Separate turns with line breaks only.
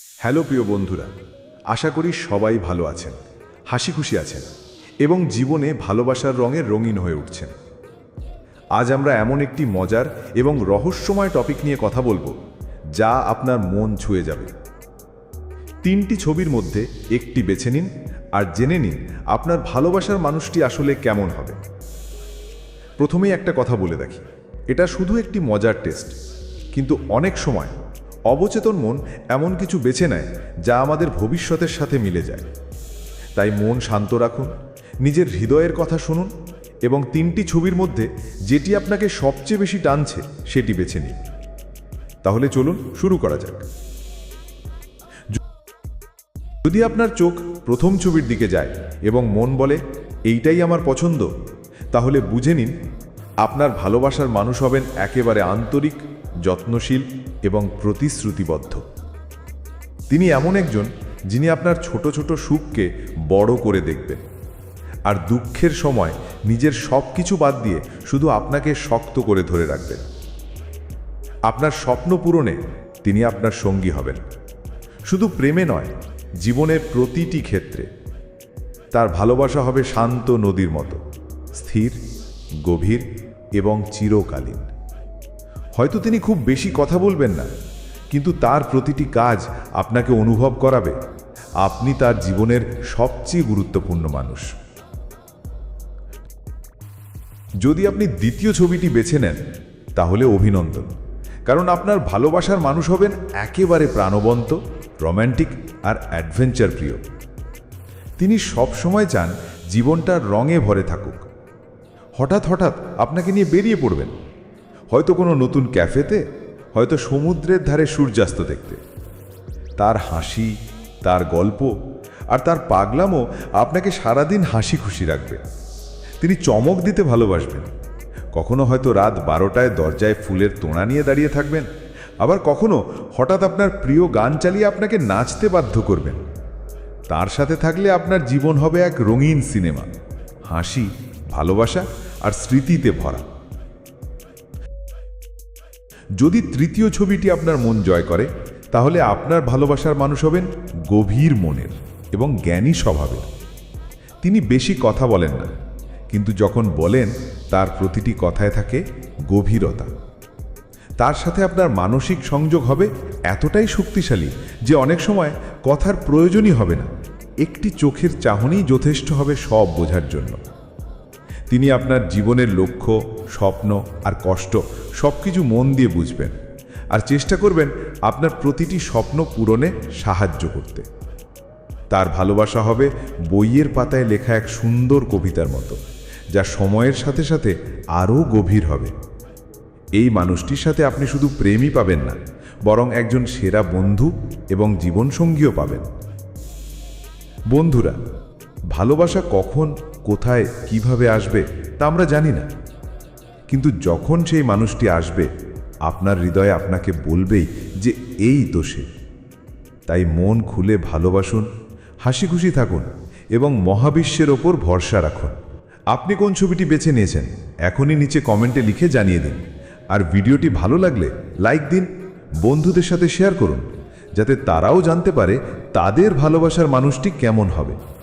Hello প্রিয় বন্ধুরা, আশা করি সবাই ভালো আছেন, হাসি খুশি আছেন এবং জীবনে ভালোবাসার রঙে রঙিন হয়ে উঠছেন। আজ আমরা এমন একটি মজার এবং রহস্যময় টপিক নিয়ে কথা বলব, যা আপনার মন ছুঁয়ে যাবে। তিনটি ছবির মধ্যে একটি বেছে নিন আর জেনে নিন আপনার ভালোবাসার মানুষটি আসলে কেমন হবে। প্রথমেই একটা কথা বলে দেখি এটা শুধু একটি মজার টেস্ট, কিন্তু অনেক সময় অবচেতন মন এমন কিছু বেছে নেয় যা আমাদের ভবিষ্যতের সাথে মিলে যায়। তাই মন শান্ত রাখুন, নিজের হৃদয়ের কথা শুনুন এবং তিনটি ছবির মধ্যে যেটি আপনাকে সবচেয়ে বেশি টানছে সেটি বেছে নিন। তাহলে চলুন শুরু করা যাক। যদি আপনার চোখ প্রথম ছবির দিকে যায় এবং মন বলে, এইটাই আমার পছন্দ, তাহলে বুঝে নিন, আপনার ভালোবাসার মানুষ হবেন একেবারে আন্তরিক, যত্নশীল এবং প্রতিশ্রুতিবদ্ধ। তিনি এমন একজন যিনি আপনার ছোট ছোট সুখকে বড় করে দেখবেন। আর দুঃখের সময় নিজের সব কিছু বাদ দিয়ে শুধু আপনাকে শক্ত করে ধরে রাখবেন। আপনার স্বপ্ন পূরণে তিনি আপনার সঙ্গী হবেন। শুধু প্রেমে নয়, জীবনের প্রতিটি ক্ষেত্রে। তার ভালোবাসা হবে শান্ত নদীর মতো, স্থির, গভীর এবং চিরকালীন। হয়তো তিনি খুব বেশি কথা বলবেন না, কিন্তু তার প্রতিটি কাজ আপনাকে অনুভব করাবে। আপনি তার জীবনের সবচেয়ে গুরুত্বপূর্ণ মানুষ। যদি আপনি দ্বিতীয় ছবিটি বেছে নেন, তাহলে অভিনন্দন। কারণ আপনার ভালোবাসার মানুষ হবেন একেবারে প্রাণবন্ত, রোম্যান্টিক আর অ্যাডভেঞ্চার প্রিয়। তিনি সব সময় চান জীবনটা রঙে ভরে থাকুক। হঠাৎ হঠাৎ আপনাকে নিয়ে বেরিয়ে পড়বেন। হয়তো কোনো নতুন ক্যাফেতে, হয়তো সমুদ্রের ধারে সূর্যাস্ত দেখতে। তার হাসি, তার গল্প আর তার পাগলামও আপনাকে সারাদিন হাসি খুশি রাখবে। তিনি চমক দিতে ভালোবাসবেন। কখনো হয়তো রাত বারোটায় দরজায় ফুলের তোড়া নিয়ে দাঁড়িয়ে থাকবেন। আবার কখনো হঠাৎ আপনার প্রিয় গান চালিয়ে আপনাকে নাচতে বাধ্য করবেন। তার সাথে থাকলে আপনার জীবন হবে এক রঙিন সিনেমা। হাসি, ভালোবাসা আর স্মৃতিতে ভরা। যদি তৃতীয় ছবিটি আপনার মন জয় করে, তাহলে আপনার ভালোবাসার মানুষ হবেন গভীর মনের এবং জ্ঞানী স্বভাবের। তিনি বেশি কথা বলেন না, কিন্তু যখন বলেন, তার প্রতিটি কথায় থাকে গভীরতা। তার সাথে আপনার মানসিক সংযোগ হবে এতটাই শক্তিশালী যে অনেক সময় কথার প্রয়োজনই হবে না, একটি চোখের চাহনিই যথেষ্ট হবে সব বোঝার জন্য। তিনি আপনার জীবনের লক্ষ্য স্বপ্ন আর কষ্ট সব কিছু মন দিয়ে বুঝবেন। আর চেষ্টা করবেন আপনার প্রতিটি স্বপ্ন পূরণে সাহায্য করতে। তার ভালোবাসা হবে বইয়ের পাতায় লেখা এক সুন্দর কবিতার মতো, যা সময়ের সাথে সাথে আরও গভীর হবে। এই মানুষটির সাথে আপনি শুধু প্রেমই পাবেন না, বরং একজন সেরা বন্ধু এবং জীবনসঙ্গীও পাবেন। বন্ধুরা, ভালোবাসা কখন, কোথায়, কীভাবে আসবে তা আমরা জানি না। কিন্তু যখন সেই মানুষটি আসবে, আপনার হৃদয়ে আপনাকে বলবেই যে এই তো সে। তাই মন খুলে ভালোবাসুন হাসি খুশি থাকুন এবং মহাবিশ্বের ওপর ভরসা রাখুন। আপনি কোন ছবিটি বেছে নিয়েছেন, এখনই নিচে কমেন্টে লিখে জানিয়ে দিন। আর ভিডিওটি ভালো লাগলে লাইক দিন, বন্ধুদের সাথে শেয়ার করুন, যাতে তারাও জানতে পারে তাদের ভালোবাসার মানুষটি কেমন হবে।